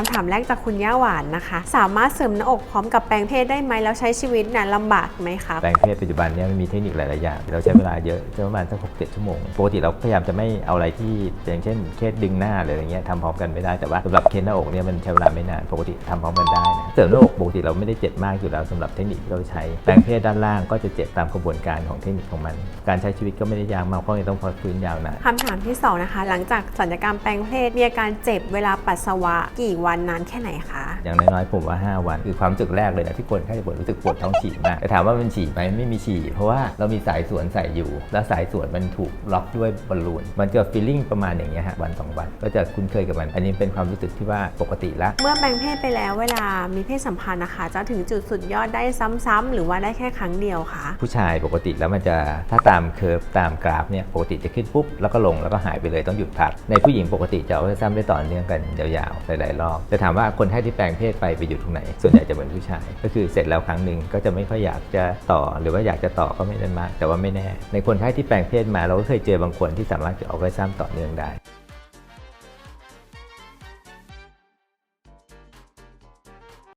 คำถามแรกจากคุณย่าหวานนะคะ สามารถเสริมหน้าอกพร้อมกับแปลงเพศได้ไหมแล้วใช้ชีวิตน่ะลำบากไหมคะแปลงเพศปัจจุบันเนี้มันมีเทคนิคหลาย ๆ อย่าง เราใช้เวลาเยอะใช้ประมาณสักหกเจ็ดชั่วโมงปกติเราพยายามจะไม่เอาอะไรที่อย่างเช่นเคสดึงหน้าหรืออะไรเงี้ยทำพร้อมกันไม่ได้แต่ว่าสำหรับเคสหน้าอกเนี่ยมันใช้เวลาไม่นานปกติทำพร้อมกันได้นะเสริมหน้าอกปกติเราไม่ได้เจ็บมากอยู่แล้วสำหรับเทคนิคที่เราใช้แปลงเพศด้านล่างก็จะเจ็บตามกระบวนการของเทคนิคของมัน การใช้ชีวิตก็ไม่ได้ยากมากเพราะยังต้องพักฟื้นยาวนานคำถามที่2นะคะหลังจากสัญญกรรมแปลงเพศมีอาการเจ็บเวลาปัสสาวะกี่วันันนานแค่ไหนคะ อย่างน้อยๆผมว่า 5 วัน คือความรู้สึกแรกเลยนะที่คนไข้จะปวดรู้สึกปวดท้องฉี่มากแต่ถามว่ามันฉี่ไหมไม่มีฉี่เพราะว่าเรามีสายสวนใส่อยู่ แล้วสายสวนมันถูกล็อกด้วยบอลลูน มันจะฟีลลิ่งประมาณอย่างเงี้ยฮะวันสองวัน ก็จะคุ้นเคยกับมัน อันนี้เป็นความรู้สึกที่ว่าปกติละเมื่อแปลงเพศไปแล้วเวลามีเพศสัมพันธ์นะคะ จะถึงจุดสุดยอดได้ซ้ำๆหรือว่าได้แค่ครั้งเดียวคะผู้ชายปกติแล้วมันจะถ้าตามเคอร์ฟตามกราฟเนี่ยปกติจะขึ้นปุ๊บแล้วก็ลงแล้วก็หายไปเลยต้องหยุดพักในผู้หญิงปกติจะเอาซ้ำได้ต่อเนื่องกันยาวๆหลายๆรอบแต่ถามว่าคนไข้ที่แปลงเพศไปไปอยู่ตรงไหน ส่วนใหญ่จะเป็นผู้ชาย ก็คือเสร็จแล้วครั้งหนึ่งก็จะไม่ค่อยอยากจะต่อ หรือว่าอยากจะต่อก็ไม่ได้มาก แต่ว่าไม่แน่ ในคนไข้ที่แปลงเพศมาเราก็เคยเจอบางคนที่สามารถจะเอาไว้ซ้ำต่อเนื่องได้